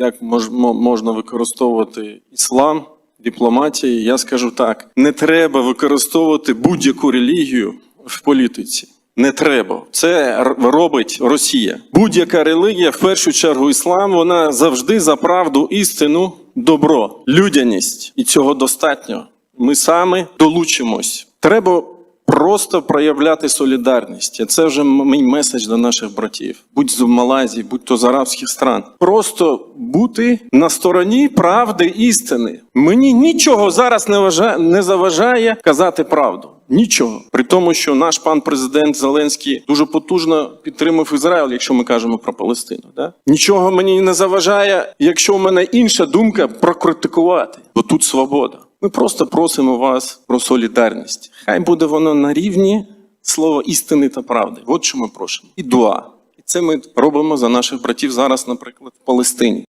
як мож, можна використовувати іслам, дипломатії, я скажу так: не треба використовувати будь-яку релігію в політиці. Не треба. Це робить Росія. Будь-яка релігія, в першу чергу іслам, вона завжди за правду, істину, добро, людяність. І цього достатньо. Ми саме долучимось. Треба просто проявляти солідарність. Це вже мій меседж до наших братів. Будь з Малайзії, будь то з арабських стран. Просто бути на стороні правди істини. Мені нічого зараз не, вважає, не заважає казати правду. Нічого. При тому, що наш пан президент Зеленський дуже потужно підтримав Ізраїль, якщо ми кажемо про Палестину. Да? Нічого мені не заважає, якщо в мене інша думка, прокритикувати. Бо тут свобода. Ми просто просимо вас про солідарність. Хай буде воно на рівні слова істини та правди. От що ми просимо. І дуа. І це ми робимо за наших братів зараз, наприклад, в Палестині.